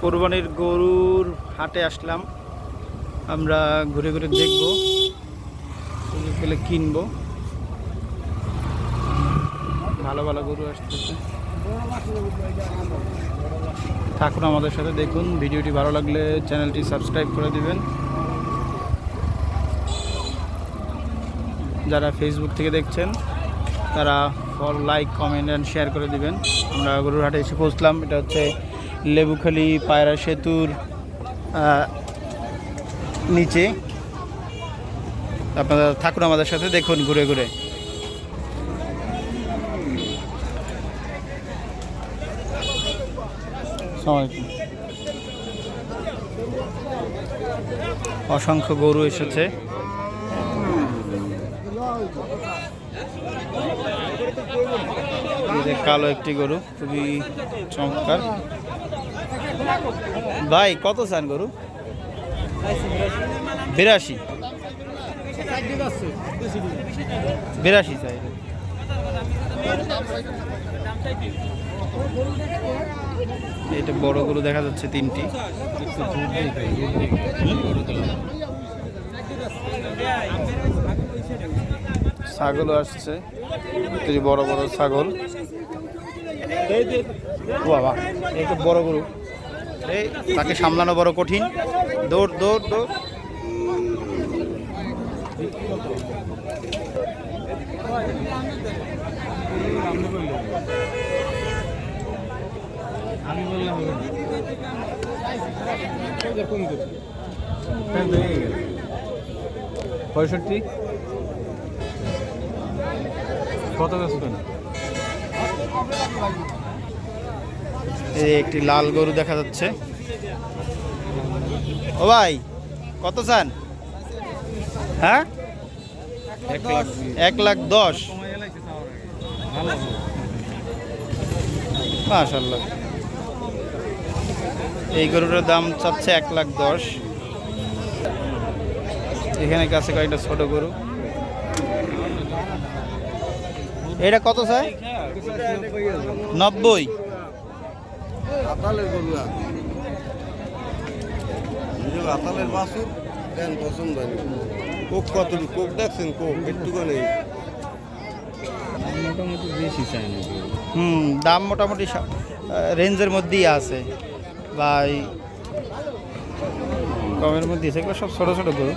কোরবানির গরুর হাটে আসলাম। আমরা ঘুরে ঘুরে দেখব পেলে কিনবো। ভালো ভালো গরু আসতেছে। থাকুন আমাদের সাথে দেখুন। ভিডিওটি ভালো লাগলে চ্যানেলটি সাবস্ক্রাইব করে দিবেন। যারা ফেসবুক থেকে দেখছেন, তারা follow like comment and share করে দিবেন। আমরা গরুরহাটে এসে পৌঁছলাম। এটা হচ্ছে লেবুখালি পায়রা সেতুর নিচে। আপনারা থাকুন আমাদের সাথে, দেখুন ঘুরে ঘুরে। অসংখ্য গরু এসেছে। কালো একটি গরু, খুবই চমৎকার। ভাই, কত চান গরু? বিরাশি। বিরাশি চাই। এটা বড় গরু দেখা যাচ্ছে তিনটি। ছাগলও আসছে বড় বড় ছাগল। বাবা, এই তো বড় গরু। তাকে সামলানো বড় কঠিন। দৌড় দৌড় দৌড়। পঁয়ষট্টি? কত বেচবেন? এই একটি লাল গরু দেখা যাচ্ছে। ও ভাই কত চান? হ্যাঁ? এক লাখ দশ। মাশাল্লাহ এই গরুটার দাম চাচ্ছে এক লাখ দশ। এখানে কাছে কয়েকটা ছোট গরু। এটা কত চাই? নব্বই। আতালের আতালের বাসুর দেন পছন্দ হয়নি কোক কতটুকু? কোক দেখছেন? কোক মোটামুটি বেশি চাই না হুম দাম মোটামুটি রেঞ্জের মধ্যেই আছে। বা কমের মধ্যে আছে এগুলো সব ছোটো ছোটো গরু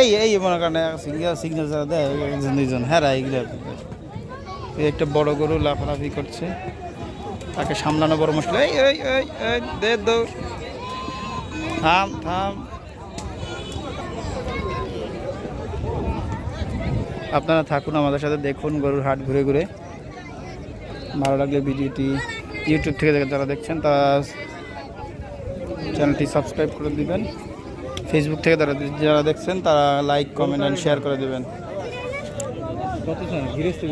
এই এই মনে করেন সিঙ্গেল সিগনেচার যারা দেয় দুইজন হ্যাঁ এইগুলো এই একটা বড় গরু লাফালাফি করছে। তাকে সামলানো বড় মুশকিল। এই এই এই দে থাম থাম। আপনারা থাকুন আমাদের সাথে, দেখুন গরুর হাট ঘুরে ঘুরে। ভালো লাগলে ভিডিওটি ইউটিউব থেকে যারা দেখছেন, তারা চ্যানেলটি সাবস্ক্রাইব করে দিবেন। ফেসবুক থেকে তারা যারা দেখছেন তারা লাইক কমেন্ট অ্যান্ড শেয়ার করে দেবেন। কত গৃহস্থী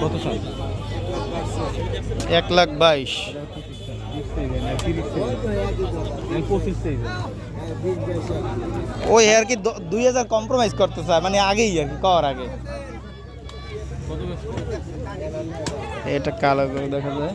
কত এক লাখ বাইশ। ওই আর কি দুই হাজার কম্প্রোমাইজ করতে চায় মানে আগেই আর কি কর আগে। এটা কালো করে দেখা যায়।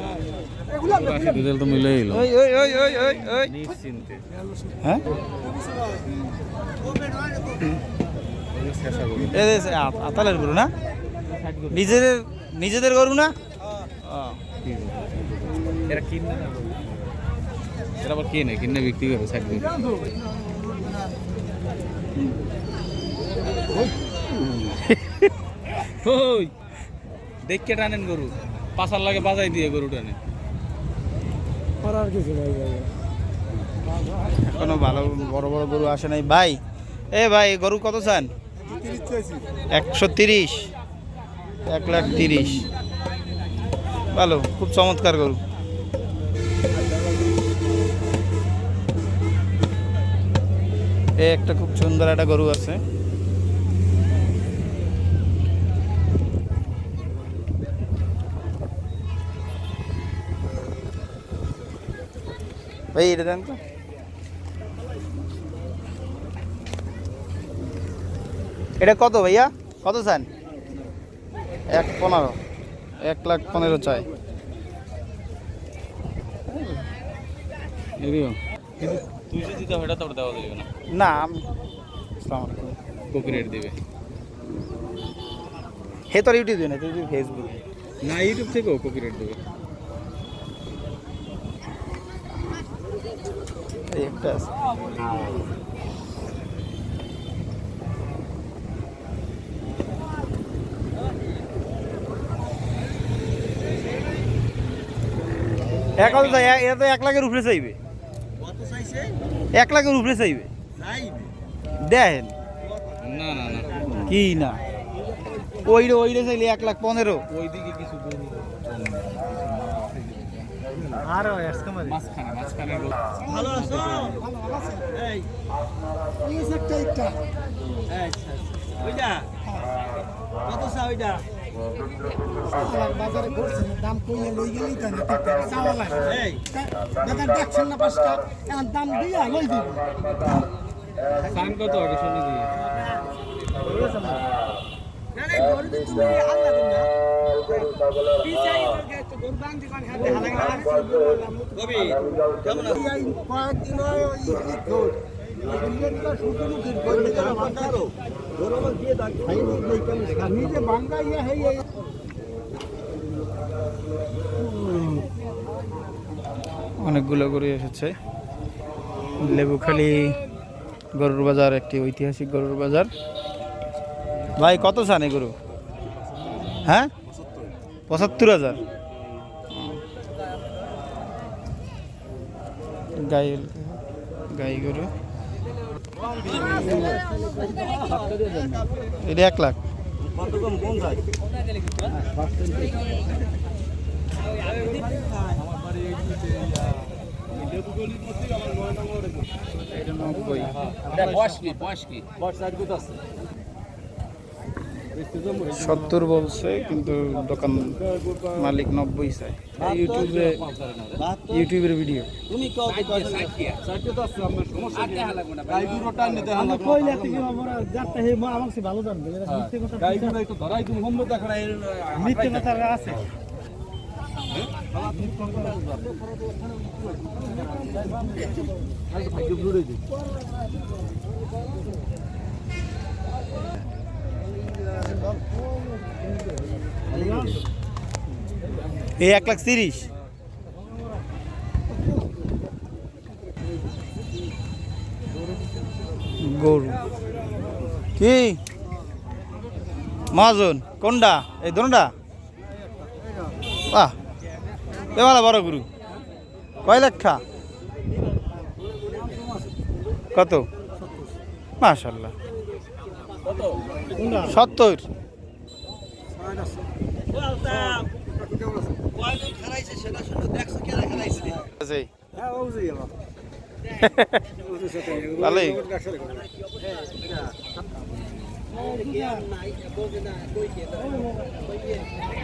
হ্যাঁ আতালের গরু না নিজেদের নিজেদের গরু না দেখকে টানেন গরু পাশার লাগে বাজাই দিয়ে গরু টানে এখনও ভালো, বড় বড় গরু আসে নাই। ভাই, এ ভাই, গরু কত চান? একশো তিরিশ। এক লাখ তিরিশ। ভালো, খুব চমৎকার গরু। এই একটা খুব সুন্দর একটা গরু আছে। ভাই এটা দেন তো। এটা কত ভাইয়া? কত চান? এক পনেরো। এক লাখ পনেরো চাই। না। না আমি আসসালামু আলাইকুম কপি রেট দেবে। হে তোর ইউটিউব না তুই ফেসবুক না ইউটিউব থেকেও কপি রেট দেবে। এই একটা আছে। কথা এটা তো এক লাখের উপরে চাইবে। এক লাখের উপরে চাইবে। দেখেন। না না না। কি না? ওইটা ওইটা চাইলে এক লাখ পনেরো। ওইদিকে কিছু আর মাঝখানে মাঝখানে ভালো আছো? এই। এই একটা একটা আচ্ছা ওইটা? কত চা ওইটা? বাজারে ঘুরছেন দাম কইয়া লই গেলেই তো না ঠিক চাওয়া লাগে এই। দাদা ডাকছেন না পাঁচটা এখন দাম দিয়া লই দিব সান কত আগে শুনে দিয়ে না রে গরু তুমি আল্লাহ দিন না। পিছাই অনেকগুলো গরু এসেছে। লেবুখালি গরুর বাজার, একটি ঐতিহাসিক গরুর বাজার। ভাই, কত চান গরু? হ্যাঁ? পঁচাত্তর হাজার। গাই গাই গরু। এটা এক লাখ। কত কম কোন যায় এটা নব্বই বয়স কি? বয়স কি সত্তর বলছে কিন্তু দোকান মালিক নব্বই চায়। ইউটিউবে ইউটিউবের ভিডিও। তুমি কত কত এই এক লাখ তিরিশ। গরু। কি? মহাজন, কোনটা? এই দোনটা? বাহ। এ ভালো বড় গরু। কয় লেখা? কত? মাশাল্লাহ। সত্তর।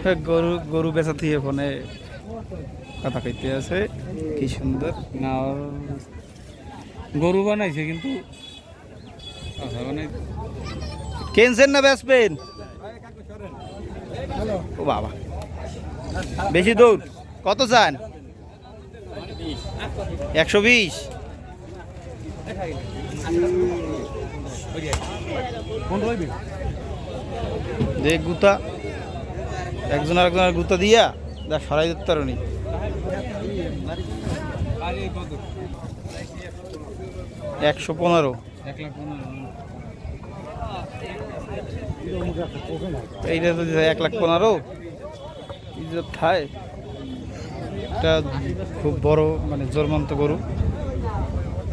হ্যাঁ গরু গরু বেচা থেকে ফোনে কথা কইতে আছে। কি সুন্দর না গরু বানাইছে কিন্তু মানে কেনছেন না বেচবেন ও বাবা। বেশি দৌড় কত চান? একশো বিশ। যে গুতা। একজন আরেকজনের গুতা দিয়া দা সরাই দিতে পারি একশো পনেরো এক লাখ পনেরো। এইটা তো এক লাখ পনেরো। ইজ্জত খায় এটা খুব বড় মানে জোরমন্ত গরু।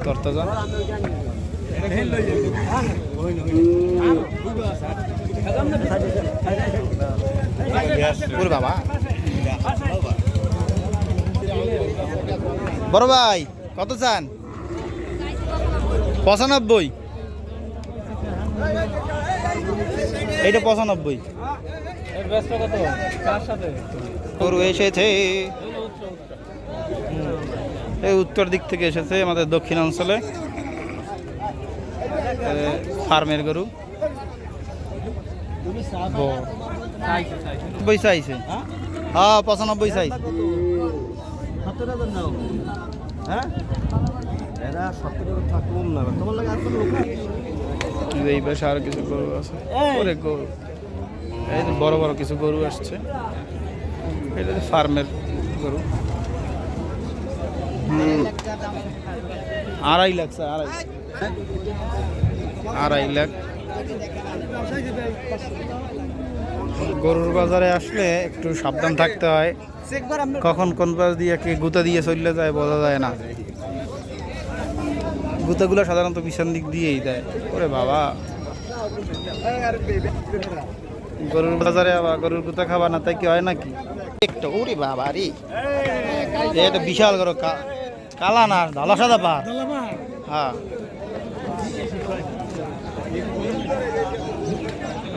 তরতাজা। বাবা। বড় ভাই, কত চান? পঁচানব্বই। এইটা পঁচানব্বই। গরু এসেছে। এই উত্তর দিক থেকে এসেছে আমাদের দক্ষিণাঞ্চলে। ফার্মের গরু। নব্বই চাইছে হ্যাঁ পঁচানব্বই নাও হ্যাঁ? এরা সত্তর হাজার টাকা কম না। তোমার লাগে আসলে লোক কিন্তু এই পাশে আরও কিছু গরু আছে। ওরে গরু এই যে বড় বড় কিছু গরু আসছে। এটা ফার্মের গরু। আড়াই লাখ, স্যার, আড়াই লাখ। গরুর বাজারে আসলে একটু সাবধান থাকতে হয়। কখন কোন পাশ দিয়ে কে গুতা দিয়ে চললে যায় বোঝা যায় না। গুতাগুলো সাধারণত পিছন দিক দিয়েই দেয়। ওরে বাবা। গরুর বাজারে আবার গরুর গুতা খাবার না তাই কি হয় নাকি? একটা ওরে বাবা রে। এটা বিশাল গরু কালা না ধালা সাদা পা হ্যাঁ।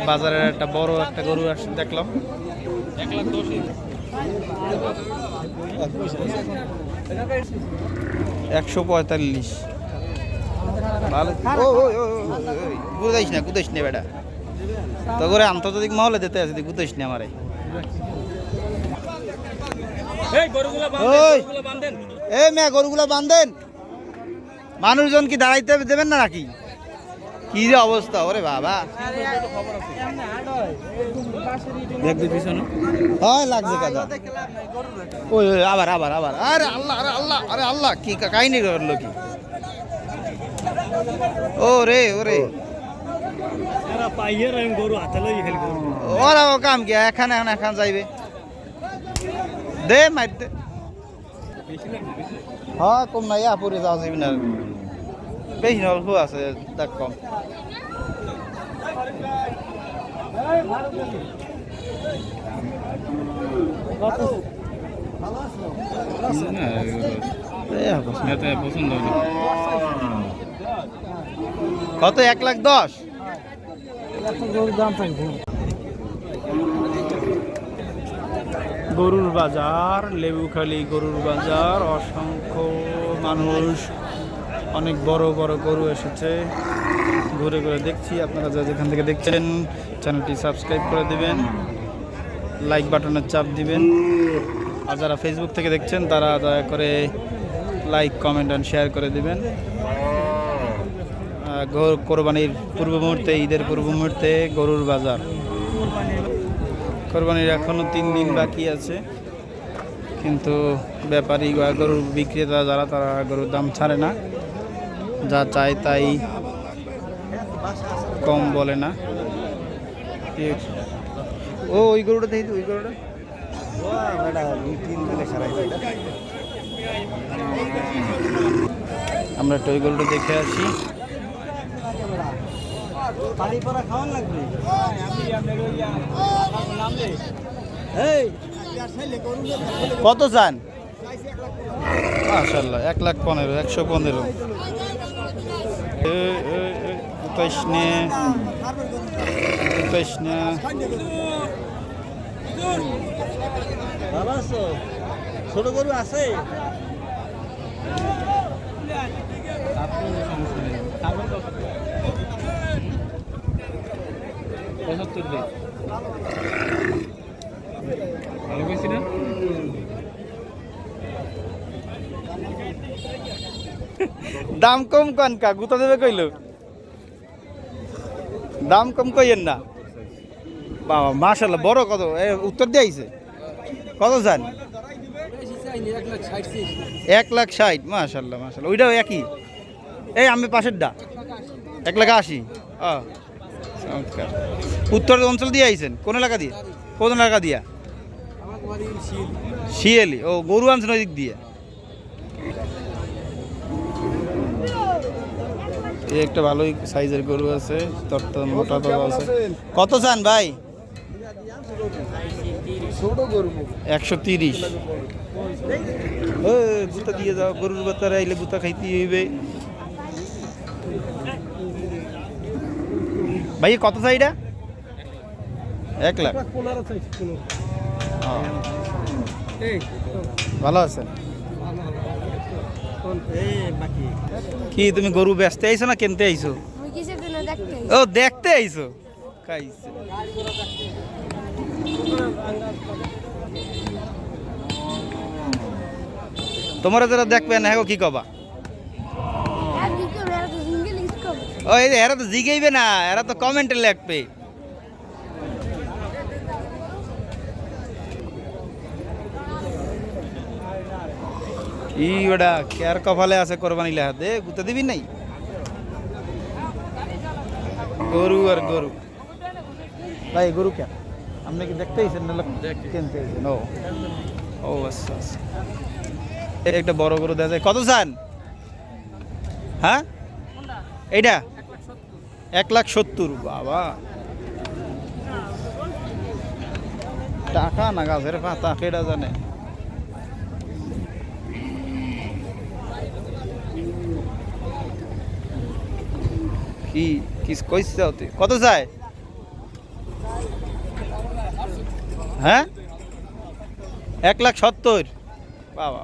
বাজারের একটা বড় একটা গরু আসছে দেখলাম। একশো পঁয়তাল্লিশ। ও ও ও গুদাইস না গুদাইস না বেটা। তো করে আন্তর্জাতিক মহলে দিতে আছে গুদাইস না আমারে। ওই এ মেয়ে গরুগুলো বান্ধেন। মানুষজন কি দাঁড়াইতে দেবেন না নাকি? কি যে অবস্থা ওরে বাবা। দেখবি পিছনে। হয় লাগছে কাদা ওই ওই আবার আবার আবার। আরে আল্লাহ আরে আল্লাহ আরে আল্লাহ কি কা- কাহিনী করল কি? ও রে ও রে। এরা পাইয়ে আমি গরু হাতে লই খালি গরু। ওরা ও কাম কি এখানে এখন এখন যাইবে। দে মার দে। হ্যাঁ কম নাই আপুরে যাওয়া যাবে না। বেশি না অল্প আছে দেখ কম। পছন্দ কত, এক লাখ দশ? গরুর বাজার, লেবুখালি গরুর বাজার, অসংখ্য মানুষ, অনেক বড় বড় গরু এসেছে। ঘুরে ঘুরে দেখছি, আপনারা যা যেখান থেকে দেখছেন, চ্যানেলটি সাবস্ক্রাইব করে দিবেন, লাইক বাটনের চাপ দিবেন। আর যারা ফেসবুক থেকে দেখছেন, তারা দয়া করে লাইক, কমেন্ট অ্যান্ড শেয়ার করে দিবেন। কোরবানির পূর্ব মুহূর্তে, ঈদের পূর্ব মুহূর্তে গরুর বাজার। কোরবানির এখনও তিন দিন বাকি আছে। কিন্তু ব্যাপারী গরুর বিক্রেতা যারা, তারা গরুর দাম ছাড়ে না। যা চায় তাই কম বলে না। ও, ওই গরুটা দেখি ওই গরুটা। আমরা ওই গরুটা দেখে আসি। পানি পরা খাওয়ান লাগবে? এই কত চান? মাশাল্লাহ এক লাখ পনেরো একশো পনেরো। নে। নে। ছোট গরু আছে? পঁচাত্তর দে ভালো না? দাম কম কন কা, গুতা দেবে কইল? দাম কম কইয়েন না। বাবা মাশাল্লাহ বড় কত? উত্তর দিয়ে আইছে। কত চান? এক লাখ ষাট মাশাল্লাহ মাশাল্লাহ ওইটাও একই। এই, আমি পাশের ডা এক লাখ আশি। ও। উত্তর অঞ্চল দিয়ে আইছেন? কোন এলাকা দিয়ে? কোন এলাকা দিয়া? শিয়ালি। ও গরু আনছেন ওই দিক দিয়ে। এই একটা ভালোই সাইজের গরু আছে মোটা আছে। কত চান ভাই? একশো তিরিশ। ও গুতা দিয়ে যাও গরুর বাতারে আইলে গুতা খাইতে হইবে। ভাই কত চাইটা এক লাখ। এই ভালো আছে? কি তুমি গরু বেচতে আইছো না কিনতে আইছো? ও দেখতে আইছো? খাইছে। তোমরা যারা দেখবে না হ্যাঁ কি কবা আর কি করবে আর তো সিঙ্গেল ইউজ করবে ও এই এরা তো জিগেইবে না এরা তো কমেন্টে লিখবে। কি ওটা কেয়ার কপালে আছে কোরবানি লেখা? দে গুতে দিবি নাই? গরু আর গরু। ভাই গরু কে? আপনি কি দেখতে আইছেন না কিনতে আইছেন ও। ও আচ্ছা আচ্ছা। একটা বড় গরু দেখা যায়। কত চান? হ্যাঁ? এইটা? এক লাখ সত্তর, বাবা। টাকা না গাছের পাতা কেটা জানে? কি কি তুই? কত চাই হ্যাঁ? এক লাখ সত্তর। বাবা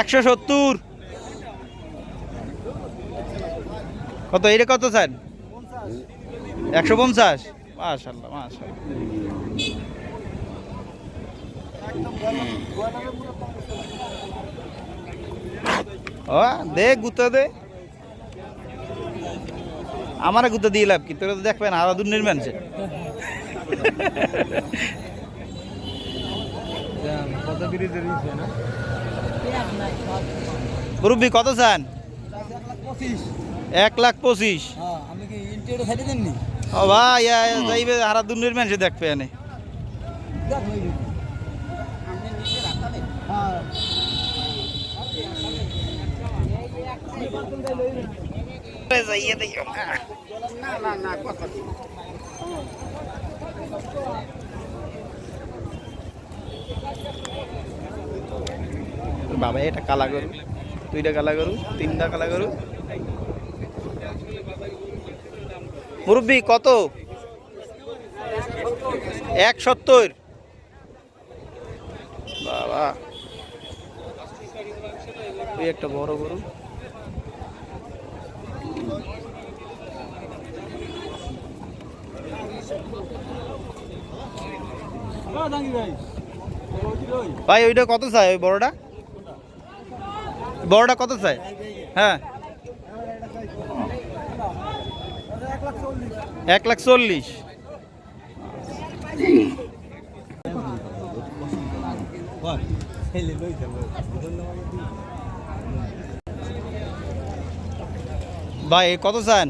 একশো সত্তর। কত? এটা কত চান একশো পঞ্চাশ? মাশাল্লাহ মাশাল্লাহ ও, দে গুতো দে। আমারে গুতো দিয়ে লাভ কি? তোরা তো দেখবেন আরও দুর্নির নির্মাণ না মুরব্বী কত চান এক লাখ পঁচিশ। হ্যাঁ ও ভাই যাইবে হারা দুর্নির মানুষে দেখবে এনে। হ্যাঁ। বাবা এটা কালা গরু দুইটা কালা গরু তিনটা কালা গরু মুরব্বী, কত? এক সত্তর। বাবা। ওই একটা বড় গরু। ভাই, ওইটা কত চাই? ওই বড়টা? বড়টা কত চাই? হ্যাঁ। এক লাখ চল্লিশ। ভাই কত চান?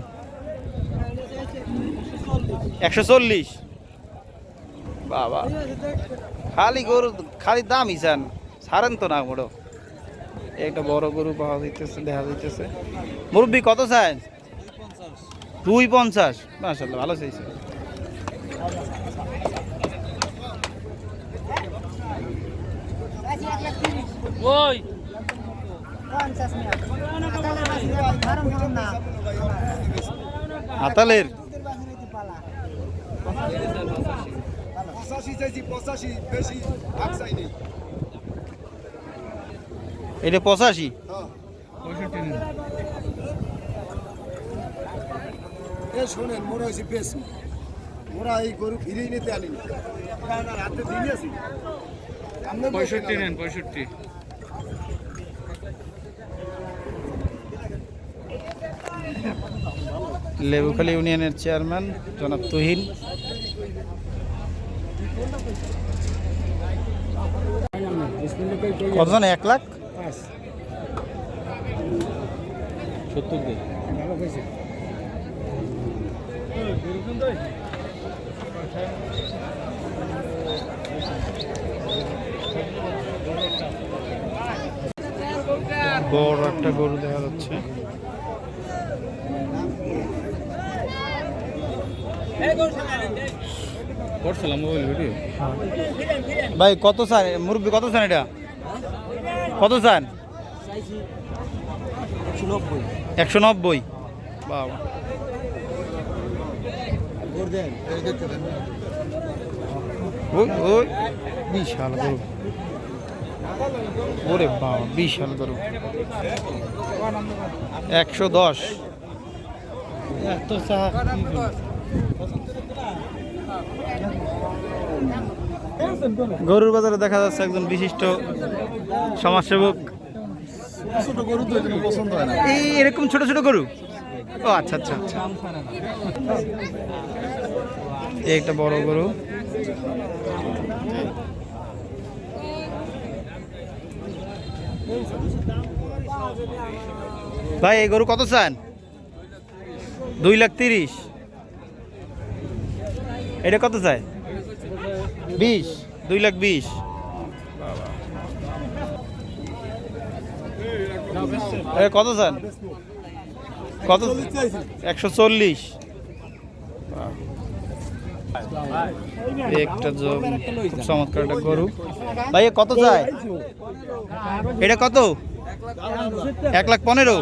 একশো চল্লিশ। বাবা, খালি গরু, খালি দামই চান। ছাড়েন তো না বড় একটা বড় গরু পাওয়া যাইতেছে, দেখা যাইতেছে। মুরব্বী, কত চান? দুই পঞ্চাশ মাসাল্লাহ ভালো চাইছে। ওই। হাতালের। পঁচাশি চাইছি পঁচাশি। বেশি এটা পঁচাশি এ শোনেন মোরা হয়েছে বেশ। মোরা এই গরু ফিরিয়ে নিতে আনি হাতে দিন আছি। পঁয়ষট্টি নেন পঁয়ষট্টি। লেবুখালী ইউনিয়নের চেয়ারম্যান জনাব তুহিন। কতজন? এক লাখ? সত্তর বড় একটা গরু দেখা যাচ্ছে। ভাই কত চান? মুরব্বী কত চান এটা? কত চান? নব্বই। একশো নব্বই। বাবা। ওই ওই। বিশাল গরু। ওরে বাবা বিশাল গরু। একশো দশ। গরুর বাজারে দেখা যাচ্ছে একজন বিশিষ্ট সমাজসেবক। এই এরকম ছোট ছোট গরু? ও আচ্ছা আচ্ছা আচ্ছা। এই একটা বড় গরু। ভাই, এই গরু কত চান? দুই লাখ তিরিশ। এটা কত চায়? বিশ। দুই লাখ বিশ। কত চান? কত? একশো চল্লিশ। একটা খুব চমৎকার একটা গরু। ভাই কত চায়? এটা কত? এক লাখ পনেরো?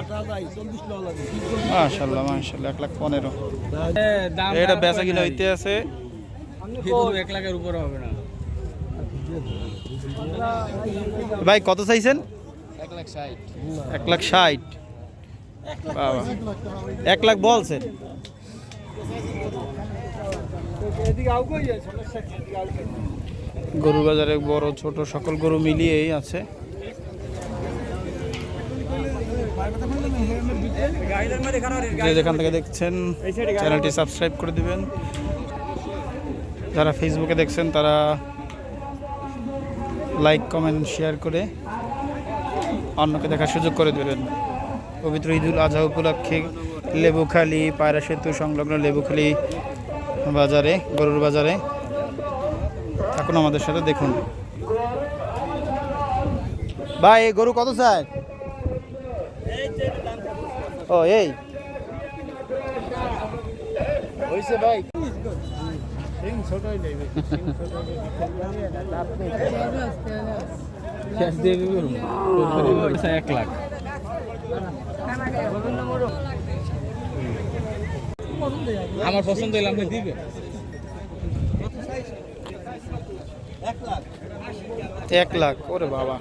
মাশাল্লাহ মাশাল্লাহ এক লাখ পনেরো। এটা বেচা কিনা হইতে আছে। এক লাখের উপরে হবে না। ভাই কত চাইছেন? এক লাখ ষাট। এক লাখ বলছেন। গরু বাজারে বড় ছোট সকল গরু মিলিয়েই আছে। যে যেখান থেকে দেখছেন, চ্যানেলটি সাবস্ক্রাইব করে দিবেন। যারা ফেসবুকে দেখছেন, তারা লাইক কমেন্ট শেয়ার করে অন্যকে দেখার সুযোগ করে দেবেন। পবিত্র ঈদুল আজহা উপলক্ষে লেবুখালী, পায়রা সেতু সংলগ্ন লেবুখালী বাজারে গরুর বাজারে। থাকুন আমাদের সাথে দেখুন। ভাই এই গরু কত চায়? ও এই। ক্যাশ দিয়ে দিবি এক লাখ। আমার পছন্দ হইলে আপনি দিবে। এক লাখ ওরে বাবা।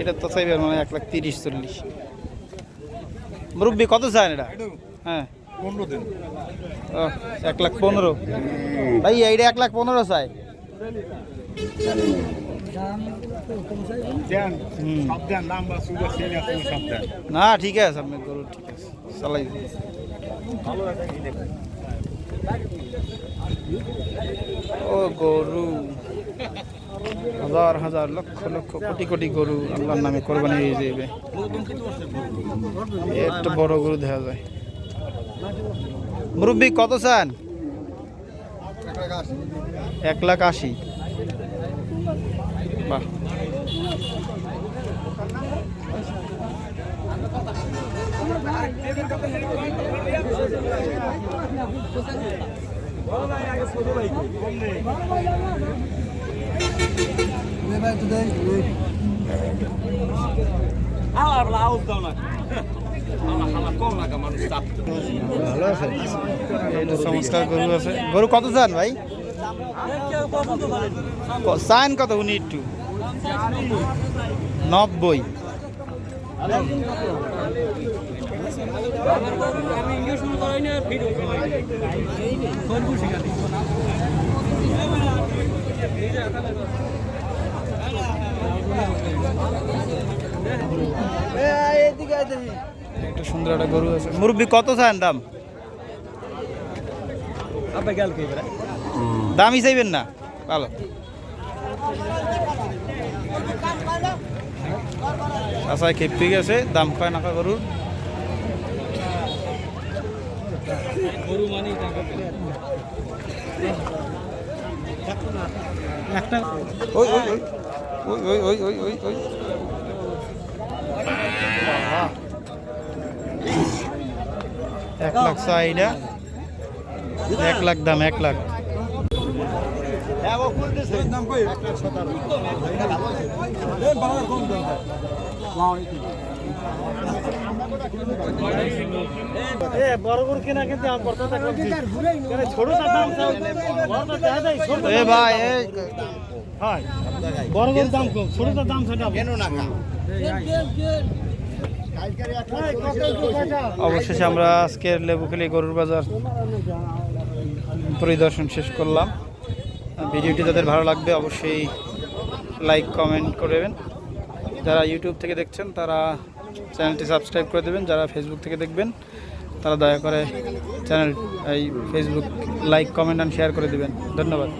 এটা তো চাইবে মানে এক লাখ তিরিশ চল্লিশ। মুরব্বী কত চান এটা? হ্যাঁ। পনেরো দিন। এক লাখ পনেরো। ভাই এইটা এক লাখ পনেরো চাই। না, ঠিক আছে, আপনি গরু ঠিক আছে, চালাই ও গরু, হাজার হাজার লক্ষ লক্ষ কোটি কোটি গরু আল্লাহর নামে কোরবানি হয়ে যাবে একটা বড় গরু দেখা যায়। মুরব্বী, কত চান? এক লাখ আশি। Where are you today? I'm going to go to the house. I'm going to go to the house. I'm going to go to the house. I'm going to go to the house. I'm going to go to the house. ক- চান কত? উনি একটু। নব্বই। একটা সুন্দর একটা গরু আছে। মুরব্বী, কত চান দাম? দামই চাইবেন না। ভালো। আচ্ছা খেপি গেছে দাম পায় নাকা গরুর এক লাখ চাহিদা এক লাখ দাম এক লাখ। বড় দাম হয়। গরুর কম ছোটটার দাম সেটা কেন না অবশেষে আমরা আজকের লেবুখালী গরুর বাজার পরিদর্শন শেষ করলাম। ভিডিওটি যাদের ভালো লাগবে অবশ্যই লাইক, কমেন্ট করে দেবেন। যারা ইউটিউব থেকে দেখছেন, তারা চ্যানেলটি সাবস্ক্রাইব করে দেবেন। যারা ফেসবুক থেকে দেখবেন, তারা দয়া করে চ্যানেল, এই Facebook like comment and share করে দেবেন। ধন্যবাদ।